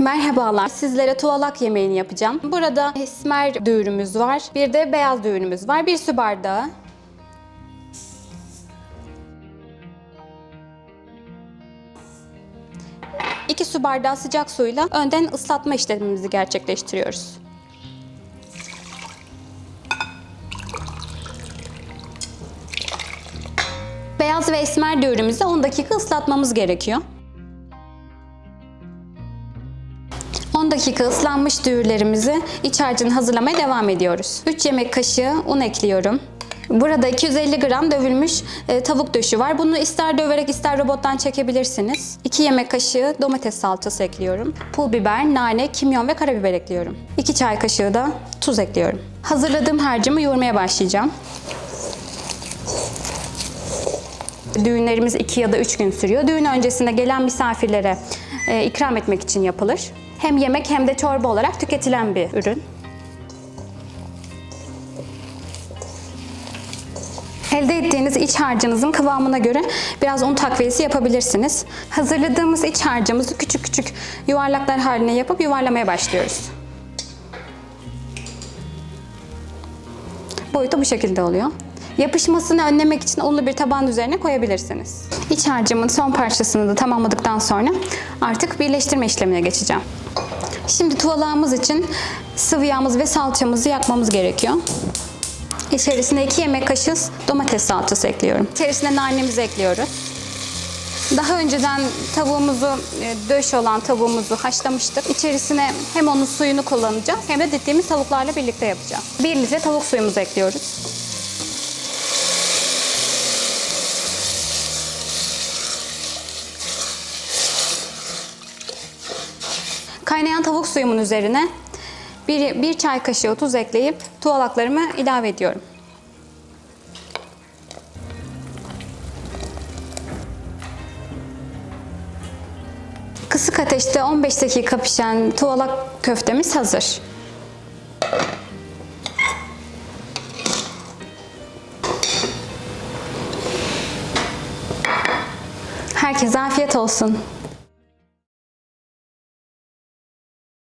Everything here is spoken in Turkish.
Merhabalar. Sizlere tuvalak yemeğini yapacağım. Burada esmer düğünümüz var. Bir de beyaz düğünümüz var. Bir su bardağı. İki su bardağı sıcak suyla önden ıslatma işlemimizi gerçekleştiriyoruz. Beyaz ve esmer düğünümüzü 10 dakika ıslatmamız gerekiyor. 10 dakika ıslanmış düğürlerimizi iç harcını hazırlamaya devam ediyoruz. 3 yemek kaşığı un ekliyorum. Burada 250 gram dövülmüş e, tavuk döşü var. Bunu ister döverek ister robottan çekebilirsiniz. 2 yemek kaşığı domates salçası ekliyorum. Pul biber, nane, kimyon ve karabiber ekliyorum. 2 çay kaşığı da tuz ekliyorum. Hazırladığım harcımı yoğurmaya başlayacağım. Düğünlerimiz 2 ya da 3 gün sürüyor. Düğün öncesinde gelen misafirlere e, ikram etmek için yapılır. Hem yemek hem de çorba olarak tüketilen bir ürün. Elde ettiğiniz iç harcınızın kıvamına göre biraz un takviyesi yapabilirsiniz. Hazırladığımız iç harcımızı küçük küçük yuvarlaklar haline yapıp yuvarlamaya başlıyoruz. Boyutu bu şekilde oluyor. Yapışmasını önlemek için unlu bir taban üzerine koyabilirsiniz. İç harcımın son parçasını da tamamladıktan sonra artık birleştirme işlemine geçeceğim. Şimdi tuvalağımız için sıvı yağımız ve salçamızı yakmamız gerekiyor. İçerisine 2 yemek kaşığı domates salçası ekliyorum. İçerisine nanemizi ekliyoruz. Daha önceden tavuğumuzu, e, döş olan tavuğumuzu haşlamıştık. İçerisine hem onun suyunu kullanacağız hem de dittiğimiz tavuklarla birlikte yapacağız. 1 litre tavuk suyumuzu ekliyoruz. Kaynayan tavuk suyumun üzerine bir, bir çay kaşığı tuz ekleyip tuvalaklarımı ilave ediyorum. Kısık ateşte 15 dakika pişen tuvalak köftemiz hazır. Herkese afiyet olsun.